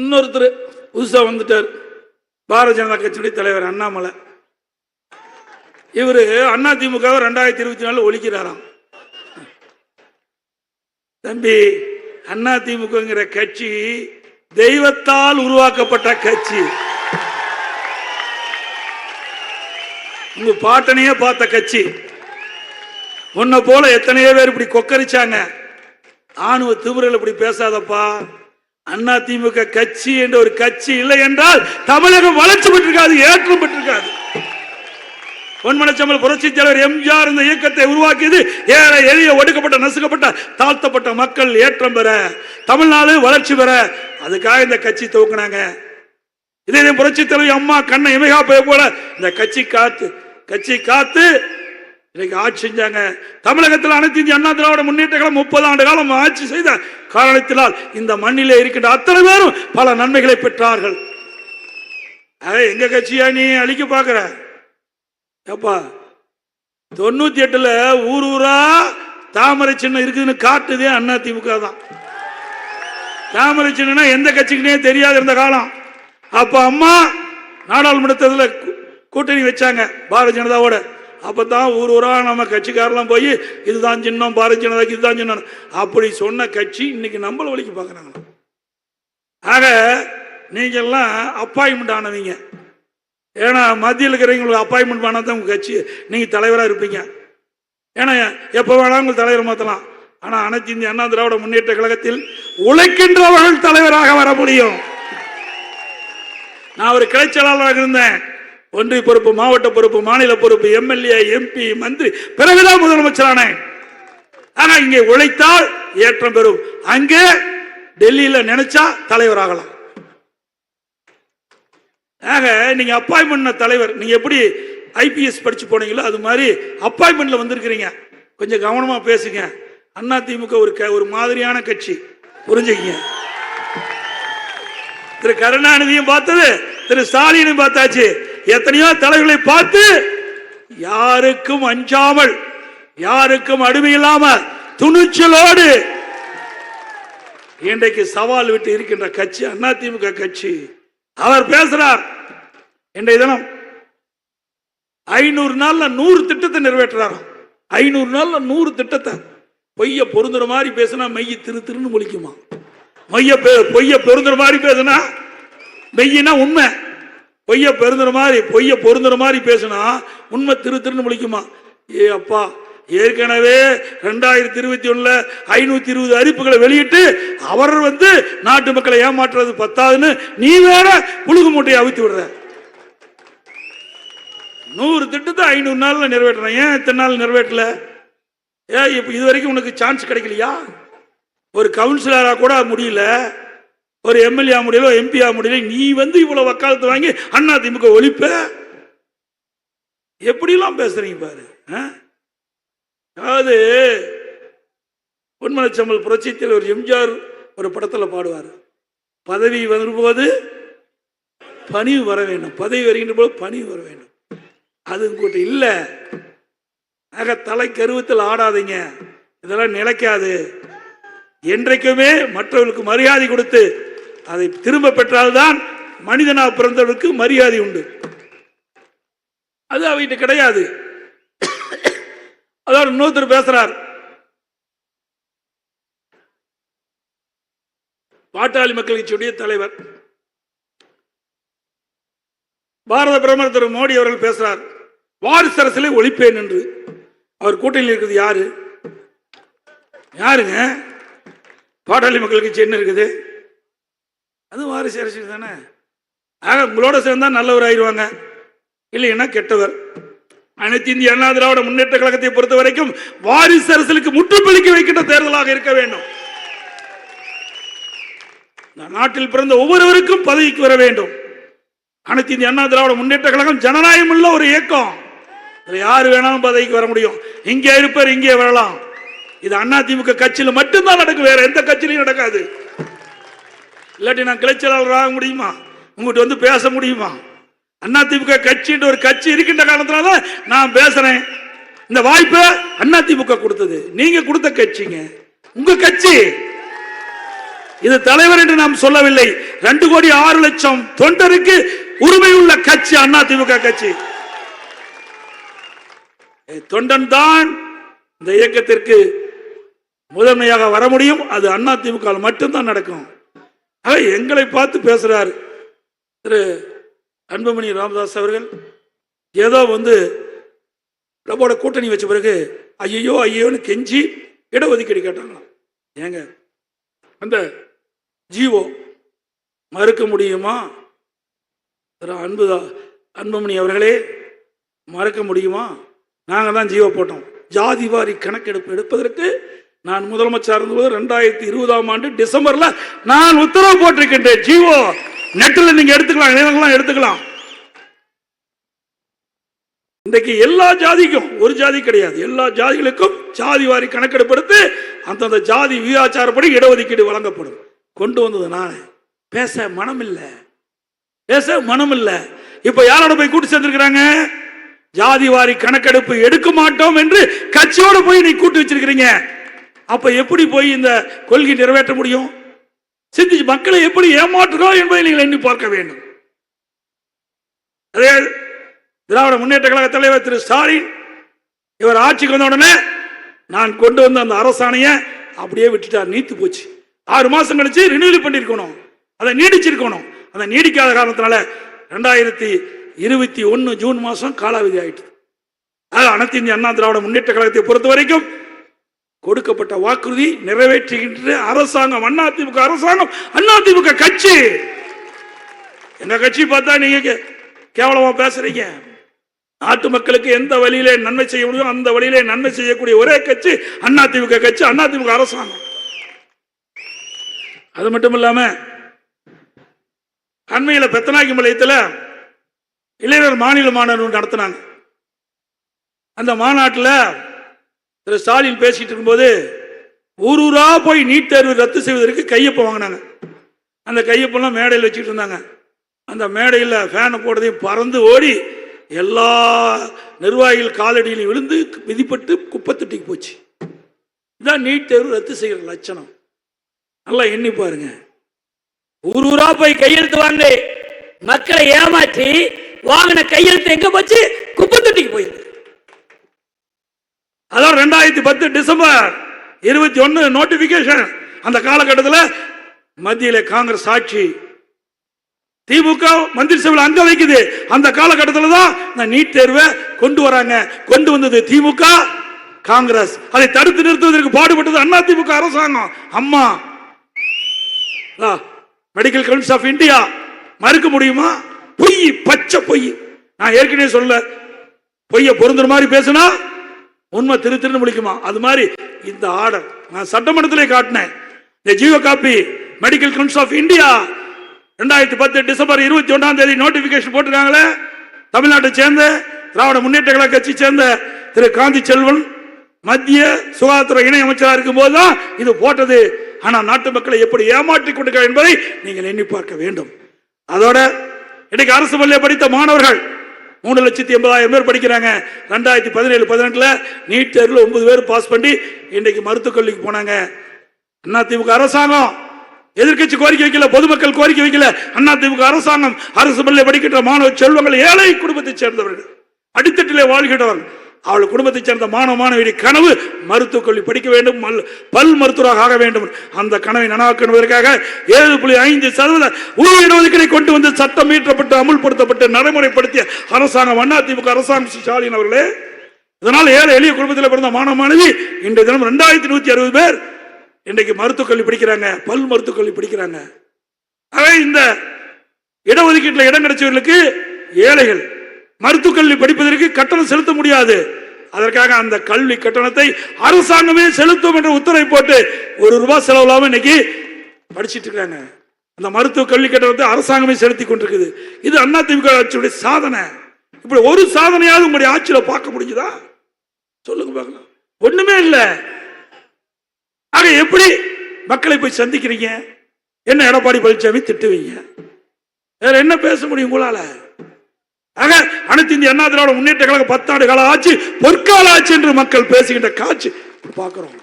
இன்னொருத்தர் புதுசா வந்துட்டார். பாரதிய ஜனதா கட்சியுடைய தலைவர் அண்ணாமலை. இவரு அண்ணா திமுக ரெண்டாயிரத்தி இருபத்தி நாலு ஒழிக்கிறாராம். தம்பி அண்ணா திமுகங்கிற கட்சி தெய்வத்தால் உருவாக்கப்பட்ட கட்சி. உங்க பாட்டனையே பார்த்த கட்சி. உன்னை போல எத்தனையோ பேர் இப்படி கொக்கரிச்சாங்க. ஆணுவ திமுறையில் இப்படி பேசாதப்பா. அண்ணா திமுக கட்சி என்ற ஒரு கட்சி இல்லை என்றால் தமிழகம் வளர்ச்சி பெற்றிருக்காது ஏற்றம் பெற்றிருக்காது. பொன்மனச்சம்பல் புரட்சி தலைவர் எம்ஜிஆர் இந்த இயக்கத்தை உருவாக்கியது ஏழை எளிய ஒடுக்கப்பட்ட நசுக்கப்பட்ட தாழ்த்தப்பட்ட மக்கள் ஏற்றம் பெற தமிழ்நாடு வளர்ச்சி பெற. அதுக்காக இந்த கட்சி துவக்கினாங்க. இதே புரட்சி தலைவர் அம்மா கண்ணை இமைகா போல இந்த கட்சி காத்து கட்சி காத்து இன்னைக்கு ஆட்சி செஞ்சாங்க. தமிழகத்தில் அனைத்து இந்திய அண்ணா திராவிட முன்னேற்ற காலம் முப்பது ஆண்டு காலம் ஆட்சி செய்த காரணத்தினால் இந்த மண்ணிலே இருக்கின்ற அத்தனை பேரும் பல நன்மைகளை பெற்றார்கள். எங்க கட்சியா நீ? அழிக்க பாக்குற ஏப்பா தொண்ணூத்தி எட்டுல ஊர் ஊரா தாமரை சின்னம் இருக்குதுன்னு காட்டுதே அண்ணா திமுக தான். தாமரை சின்னம்னா எந்த கட்சிக்குனே தெரியாது இருந்த காலம். அப்ப அம்மா நாடாளுமன்றத்தில் கூட்டணி வச்சாங்க பாரதிய ஜனதாவோட. அப்பதான் ஊர் ஊரா நம்ம கட்சிக்காரெல்லாம் போய் இதுதான் சின்னம் பாரதிய ஜனதாக்கு இதுதான் சின்னம். அப்படி சொன்ன கட்சி இன்னைக்கு நம்மள வழிக்கு பார்க்குறாங்க ஆக நீங்க எல்லாம் அப்பாயின்மெண்ட் ஆனவங்க. ஏன்னா மத்தியில் இருக்கிறவங்களுக்கு அப்பாயின்மெண்ட் பண்ணாதான் தான் உங்க கட்சி நீங்க தலைவரா இருப்பீங்க. ஏன்னா எப்போ வேணாலும் உங்களுக்கு தலைவர் மாத்தலாம். ஆனா அனைத்து இந்திய அண்ணா திராவிட முன்னேற்ற கழகத்தில் உழைக்கின்றவர்கள் தலைவராக வர முடியும். நான் ஒரு கிளைச்சலாளராக இருந்தேன். ஒன்றிய பொறுப்பு மாவட்ட பொறுப்பு மாநில பொறுப்பு எம்எல்ஏ எம்பி மந்திரி பிறகுதான் முதலமைச்சரான. ஆனா இங்கே உழைத்தால் ஏற்றம் பெறும். அங்கே டெல்லியில நினைச்சா தலைவராகலாம். ஆக நீங்க அப்பாயின்மெண்ட் தலைவர் நீங்க எப்படி ஐபிஎஸ் படிச்சு போனீங்களோ அது மாதிரி அப்பாயின்மெண்ட்ல வந்திருக்கிறீங்க. கொஞ்சம் கவனமா பேசுங்க. அண்ணா திமுக ஒரு க- ஒரு மாதிரியான கட்சி. புரிஞ்சுக்கீங்க. திரு கருணாநிதியும் பார்த்தது திரு ஸ்டாலினும் பார்த்தாச்சு. எத்தனையோ தலைவர்களை பார்த்து யாருக்கும் அஞ்சாமல் யாருக்கும் அடிமை இல்லாம துணிச்சலோடு இன்றைக்கு சவால் விட்டு இருக்கின்ற கட்சி அதிமுக கட்சி. அவர் பேசுறார் இன்றைய தினம் ஐநூறு நாள்ல நூறு திட்டத்தை நிறைவேற்றுறாராம் ஐநூறு நாள்ல நூறு திட்டத்தை. பொய்ய பொருந்துற மாதிரி பேசினா மெய்ய திரு திருன்னு முழிக்குமா? மைய பெ- பொய்ய பொருந்துற மாதிரி பேசினா மெய்யினா உண்மை. பொய்ய பெருந்துற மாதிரி பொய்ய பொருந்துற மாதிரி பேசினா உண்மை திரு திருன்னு முழிக்குமா? ஏ அப்பா ஏற்கனவே ரெண்டாயிரத்தி இருபத்தி ஒண்ணுல ஐநூத்தி இருபது அறிப்புகளை வெளியிட்டு அவர் வந்து நாட்டு மக்களை ஏமாற்றுறது பத்தாதுன்னு நீ வேற புழுகு மூட்டையை அவித்து விடுற. நூறு திட்டத்தை ஐநூறு நாள்ல நிறைவேற்றுறேன். ஏன் இத்தனை நாள் நிறைவேற்றல? ஏ இப்ப இது வரைக்கும் உனக்கு சான்ஸ் கிடைக்கலையா? ஒரு கவுன்சிலரா கூட முடியல. ஒரு எம்எல்ஏ முடியல எம்பி முடியல நீ வந்து இவ்வளவு வக்காலத்து வாங்கி அண்ணா திமுக ஒழிப்ப? எப்படிலாம் பேசுறீங்க பாரு ஆ? அதாவது பொன்மனச்சம்பல் புரட்சி தலைவர் எம்ஜிஆர் ஒரு படத்தில் பாடுவார். பதவி வரும்போது பணிவு வர வேண்டும். பதவி வருகின்ற போது பணிவு வர வேண்டும். அது கூட்ட இல்லை. ஆக தலை கருவத்தில் ஆடாதீங்க. இதெல்லாம் நிலைக்காது. என்றைக்குமே மற்றவர்களுக்கு மரியாதை கொடுத்து அதை திரும்ப பெற்றால்தான் மனிதனாக பிறந்தவருக்கு மரியாதை உண்டு. அது அவகிட்ட கிடையாது. அதாவது இன்னொருத்தர் பேசுறார். பாட்டாளி மக்கள் கட்சியுடைய தலைவர். பாரத பிரதமர் திரு மோடி அவர்கள் பேசுறார். வாரிசு அரசிலே ஒழிப்பேன் என்று. அவர் கூட்டணியில் இருக்குது யாரு? யாருங்க? பாட்டாளி மக்கள் கட்சி என்ன இருக்குது. அது வாரிசு அரசியல் தானே? ஆக உங்களோட சேர்ந்தா நல்லவர் ஆயிடுவாங்க. இல்லைன்னா கெட்டவர். அனைத்து இந்திய அண்ணா திராவிட முன்னேற்ற கழகத்தை பொறுத்த வரைக்கும் வாரிசு அரசுக்கு முற்றுப்புள்ளிக்கு வைக்கின்ற தேர்தலாக இருக்க வேண்டும். நாட்டில் பிறந்த ஒவ்வொருவருக்கும் பதவிக்கு வர வேண்டும். அனைத்து இந்திய அண்ணா திராவிட முன்னேற்ற கழகம் ஜனநாயகம் உள்ள ஒரு இயக்கம். இதுல யாரு வேணாலும் பதவிக்கு வர முடியும். இங்கே இருப்பார் இங்கே வரலாம். இது அண்ணா திமுக கட்சியில் மட்டும்தான் நடக்கும். வேற எந்த கட்சியிலையும் நடக்காது. இல்லாட்டி நான் கிளைச்சலாளர் ஆக முடியுமா? உங்ககிட்ட வந்து பேச முடியுமா? அண்ணா திமுக கட்சின்ற ஒரு கட்சி இருக்கின்ற காரணத்தினால நான் பேசுறேன். இந்த வாய்ப்பை அண்ணா திமுக கொடுத்தது. நீங்க கொடுத்த கட்சிங்க. உங்க கட்சி. இது தலைவர் என்று நாம் சொல்லவில்லை. ரெண்டு கோடி ஆறு லட்சம் தொண்டருக்கு உரிமை உள்ள கட்சி அண்ணா திமுக கட்சி தொண்டன் தான் இந்த இயக்கத்திற்கு முதன்மையாக வர முடியும். அது அண்ணா திமுக மட்டும்தான் நடக்கும். ஆக எங்களை பார்த்து பேசுறார். திரு அன்புமணி ராமதாஸ் அவர்கள். ஏதோ வந்து நம்மளோட கூட்டணி வச்ச பிறகு ஐயோ ஐயோன்னு கெஞ்சி இடஒதுக்கீடு கேட்டாங்களாம். ஏங்க அந்த ஜீவோ மறுக்க முடியுமா? திரு அன்புதா அன்புமணி அவர்களே மறக்க முடியுமா? நாங்கள் தான் ஜீவோ போட்டோம். ஜாதி வாரி கணக்கெடுப்பு எடுப்பதற்கு நான் முதலமைச்சர் இருந்தபோது ரெண்டாயிரத்தி இருபதாம் ஆண்டு டிசம்பர்ல நான் உத்தரவு போட்டிருக்கின்றேன். ஜீவோ நெட்டில் நீங்க எடுத்துக்கலாம் இளைஞர்கள்லாம் எடுத்துக்கலாம். இன்றைக்கு எல்லா ஜாதிக்கும் ஒரு ஜாதி கிடையாது. எல்லா ஜாதிகளுக்கும் ஜாதி வாரி கணக்கெடுப்பு எடுத்து அந்தந்த ஜாதி வியாச்சாரப்படி இடஒதுக்கீடு வழங்கப்படும். கொண்டு வந்தது நான். பேச மனம் இல்லை பேச மனம் இல்லை இப்ப யாரோட போய் கூட்டு சேர்ந்திருக்கிறாங்க? ஜாதி வாரி கணக்கெடுப்பு எடுக்க மாட்டோம் என்று கட்சியோட போய் நீ கூட்டு வச்சிருக்கிறீங்க. அப்ப எப்படி போய் இந்த கொள்கை நிறைவேற்ற முடியும்? சிந்திச்சு மக்களை எப்படி ஏமாற்றுகிறோம் என்பதை நீங்கள் எண்ணி பார்க்க வேண்டும். அதே திராவிட முன்னேற்ற கழக தலைவர் திரு ஸ்டாலின் இவர் ஆட்சிக்கு வந்த உடனே நான் கொண்டு வந்த அந்த அரசாணையை அப்படியே விட்டுட்டார். நீத்து போச்சு. ஆறு மாசம் கழிச்சு ரினியூவல் பண்ணிருக்கணும். அதை நீடிச்சிருக்கணும். அதை நீடிக்காத காரணத்தினால ரெண்டாயிரத்தி இருபத்தி ஒன்னு ஜூன் மாசம் காலாவதி ஆயிட்டு அனைத்து இந்திய அண்ணா திராவிட முன்னேற்ற கழகத்தை பொறுத்த வரைக்கும் கொடுக்கப்பட்ட வாக்குறுதி நிறைவேற்றுகின்ற அரசாங்கம் அதிமுக அரசாங்கம் அதிமுக கட்சி. எங்க கட்சி பார்த்தா நீங்க கே- கேவலமா பேசுறீங்க? நாட்டு மக்களுக்கு எந்த வழியிலே நன்மை செய்ய முடியும் அந்த வழியிலே நன்மை செய்யக்கூடிய ஒரே கட்சி அதிமுக கட்சி அதிமுக அரசாங்கம். அது மட்டும் இல்லாம அண்மையில பெத்தனாக்கி மலையத்தில் இளைஞர் மாநில மாநாடு நடத்தினாங்க. அந்த மாநாட்டில் திரு ஸ்டாலின் பேசிட்டு இருக்கும்போது ஊர் ஊரா போய் நீட் தேர்வு ரத்து செய்வதற்கு கையொப்பம் வாங்கினாங்க. அந்த கையொப்பெல்லாம் மேடையில் வச்சுட்டு இருந்தாங்க. அந்த மேடையில் ஃபேனை போட்டதையும் பறந்து ஓடி எல்லா நிர்வாகிகள் காலடியிலையும் விழுந்து மிதிப்பட்டு குப்பத்தொட்டிக்கு போச்சு. இதான் நீட் தேர்வு ரத்து செய்கிற லட்சணம். நல்லா எண்ணி பாருங்க. ஊர் ஊரா போய் கையெழுத்து வாங்க மக்களை ஏமாற்றி வாங்கின கையெழுத்து எங்க போச்சு? குப்பை தொட்டிக்கு போயிருக்கு. அதான் ரெண்டாயிரத்தி பத்து டிசம்பர் இருபத்தி ஒன்னு நோட்டிபிகேஷன் அந்த காலகட்டத்தில் மத்தியில் காங்கிரஸ் ஆட்சி. திமுக மந்திரி சபையில் அங்க வைக்குது. அந்த காலகட்டத்தில் தான் இந்த நீட் தேர்வை கொண்டு வராங்க. கொண்டு வந்தது திமுக காங்கிரஸ். அதை தடுத்து நிறுத்துவதற்கு பாடுபட்டது அண்ணா திமுக அரசாங்கம். அம்மா. மெடிக்கல் கவுன்சில் ஆஃப் இந்தியா மறுக்க முடியுமா? பொய் பச்சை பொய். நான் ஏற்கனவே சொல்ல பொய்ய பொருந்துற மாதிரி பேசினா உண்மை திரு திருன்னு முடிக்குமா? அது மாதிரி இந்த ஆர்டர் நான் சட்டமன்றத்திலே காட்டினேன். இந்த GO copy medical council of India ரெண்டாயிரத்தி பத்து டிசம்பர் இருபத்தி ஒன்றாம் தேதி நோட்டிபிகேஷன் போட்டிருக்காங்களே. தமிழ்நாட்டை சேர்ந்த திராவிட முன்னேற்ற கழக கட்சி சேர்ந்த திரு காந்தி செல்வன் மத்திய சுகாதாரத்துறை இணை அமைச்சராக இருக்கும் போதுதான் இது போட்டது. ஆனால் நாட்டு மக்களை எப்படி ஏமாற்றி கொடுக்க என்பதை நீங்கள் எண்ணி பார்க்க வேண்டும். அதோட இன்னைக்கு அரசு பள்ளியை படித்த மாணவர்கள் மூணு லட்சத்தி எண்பதாயிரம் பேர் படிக்கிறாங்க. ரெண்டாயிரத்தி பதினேழு பதினெட்டுல நீட் தேர்வில் ஒன்பது பேர் பாஸ் பண்ணி இன்னைக்கு மருத்துவக் கல்விக்கு போனாங்க. திமுக அரசாங்கம். எதிர்க்கட்சி கோரிக்கை வைக்கல பொதுமக்கள் கோரிக்கை வைக்கல. அண்ணா திமுக அரசாங்கம் அரசு பள்ளியில் படிக்கின்ற மாணவ செல்வங்கள் ஏழை குடும்பத்தைச் சேர்ந்தவர்கள். அடித்தட்டிலே வாழ்கிறவர்கள் அவள் குடும்பத்தைச் சேர்ந்த மாணவ மாணவியுடைய கனவு மருத்துவக் கல்வி படிக்க வேண்டும் மல்- பல் மருத்துவராக ஆக வேண்டும். அந்த கனவை நனவாக்குவதற்காக ஏழு புள்ளி ஐந்து சதவீத உணவு இடஒதுக்கீடை கொண்டு வந்து சட்டம் இயற்றப்பட்டு அமுல்படுத்தப்பட்டு நடைமுறைப்படுத்திய அரசாங்கம் அதிமுக அரசாங்கம் ஸ்டாலின் அவர்களே. இதனால் ஏழை எளிய குடும்பத்தில் பிறந்த மாணவ மாணவி இன்றைய தினம் ரெண்டாயிரத்தி நூத்தி அறுபது பேர் இன்றைக்கு மருத்துவக் கல்வி படிக்கிறாங்க பல் மருத்துவக் கல்வி படிக்கிறாங்க. ஆக இந்த இடஒதுக்கீட்டில் இடம் கிடைச்சவர்களுக்கு ஏழைகள் மருத்துவக் கல்வி படிப்பதற்கு கட்டணம் செலுத்த முடியாது. அதற்காக அந்த கல்வி கட்டணத்தை அரசாங்கமே செலுத்தும் என்ற உத்தரவை போட்டு ஒரு ரூபாய் செலவு இன்னைக்கு படிச்சிட்டு இருக்காங்க. அந்த மருத்துவ கல்வி கட்டணத்தை அரசாங்கமே செலுத்தி கொண்டிருக்குது. இது அண்ணா திமுக ஆட்சியுடைய சாதனை. இப்படி ஒரு சாதனையாவது உங்களுடைய ஆட்சியில பார்க்க முடியுதா சொல்லுங்க பார்க்கலாம். ஒண்ணுமே இல்லை. ஆக எப்படி மக்களை போய் சந்திக்கிறீங்க? என்ன எடப்பாடி பழனிசாமி திட்டுவீங்க? வேற என்ன பேச முடியும் உங்களால? ஆக அனைத்து இந்திய அண்ணா திராவிட முன்னேற்ற கழக பத்தாண்டு கால ஆட்சி பொற்கால ஆட்சி என்று மக்கள் பேசுகின்ற காட்சி பார்க்கிறோம்.